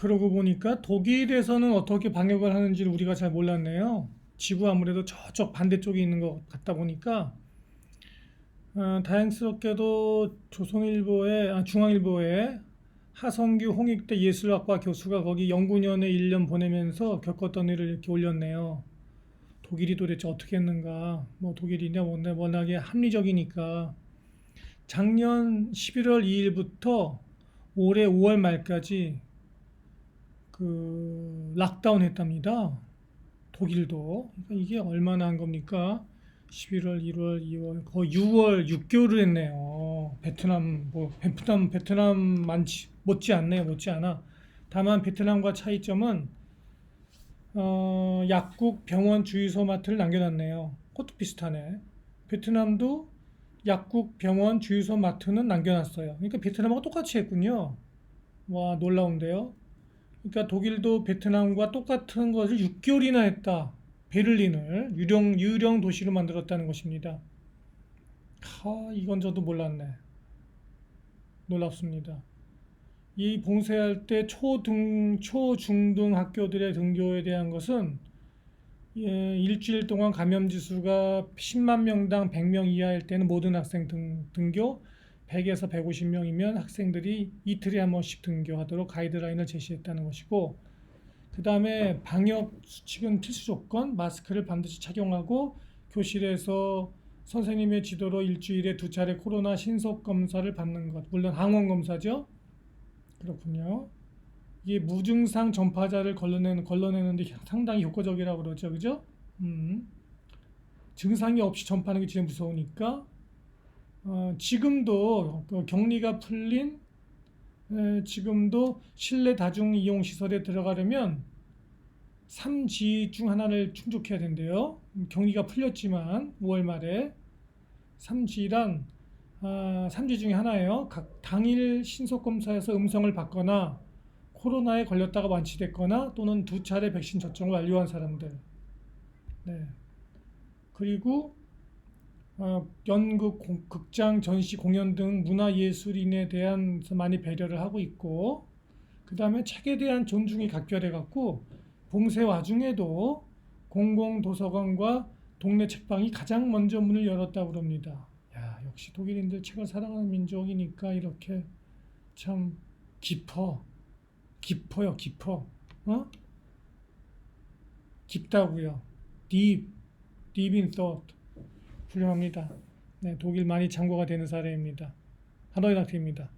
그러고 보니까 독일에서는 어떻게 방역을 하는지를 우리가 잘 몰랐네요. 지구 아무래도 저쪽 반대쪽에 있는 것 같다 보니까 어, 다행스럽게도 조선일보의 아, 중앙일보의 하성규 홍익대 예술학과 교수가 거기 연구년에 1년 보내면서 겪었던 일을 이렇게 올렸네요. 독일이 도대체 어떻게 했는가? 뭐 독일이냐 뭔데 워낙에 합리적이니까 작년 11월 2일부터 올해 5월 말까지 그 락다운 했답니다. 독일도. 그러니까 이게 얼마나 한 겁니까? 11월, 1월, 2월, 거의 6월, 6개월을 했네요. 베트남, 뭐, 베트남, 베트남 많지, 못지 않네요. 못지 않아. 다만 베트남과 차이점은, 어, 약국, 병원, 주유소, 마트를 남겨놨네요. 그것도 비슷하네. 베트남도 약국, 병원, 주유소, 마트는 남겨놨어요. 그러니까 베트남하고 똑같이 했군요. 와, 놀라운데요. 그러니까 독일도 베트남과 똑같은 것을 6개월이나 했다. 베를린을 유령 유령 도시로 만들었다는 것입니다. 하, 이건 저도 몰랐네. 놀랍습니다. 이 봉쇄할 때 초등 초중등 학교들의 등교에 대한 것은 예, 일주일 동안 감염 지수가 10만 명당 100명 이하일 때는 모든 학생 등, 등교 100에서 150명이면 학생들이 이틀에 한 번씩 등교하도록 가이드라인을 제시했다는 것이고 그 다음에 방역 수칙은 필수 조건 마스크를 반드시 착용하고 교실에서 선생님의 지도로 일주일에 두 차례 코로나 신속 검사를 받는 것 물론 항원 검사죠. 그렇군요. 이게 무증상 전파자를 걸러내는 걸러내는데 상당히 효과적이라고 그러죠. 그죠? 음. 증상이 없이 전파하는 게 제일 무서우니까 어, 지금도 그 격리가 풀린 에, 지금도 실내 다중 이용 시설에 들어가려면 3지 중 하나를 충족해야 된대요. 격리가 풀렸지만 5월 말에 3지란 아, 3지 중에 하나예요. 각 당일 신속 검사에서 음성을 받거나 코로나에 걸렸다가 완치됐거나 또는 두 차례 백신 접종을 완료한 사람들. 네. 그리고 어, 연극, 공- 극장, 전시, 공연 등 문화예술인에 대한 많이 배려를 하고 있고 그 다음에 책에 대한 존중이 각별해 갖고 봉쇄 와중에도 공공도서관과 동네 책방이 가장 먼저 문을 열었다고 그럽니다. 야, 역시 독일인들 책을 사랑하는 민족이니까 이렇게 참 깊어. 깊어요, 깊어. 어? 깊다고요. deep, deep in thought. 훌륭합니다. 네, 독일 많이 참고가 되는 사례입니다. 하노이 낙태입니다.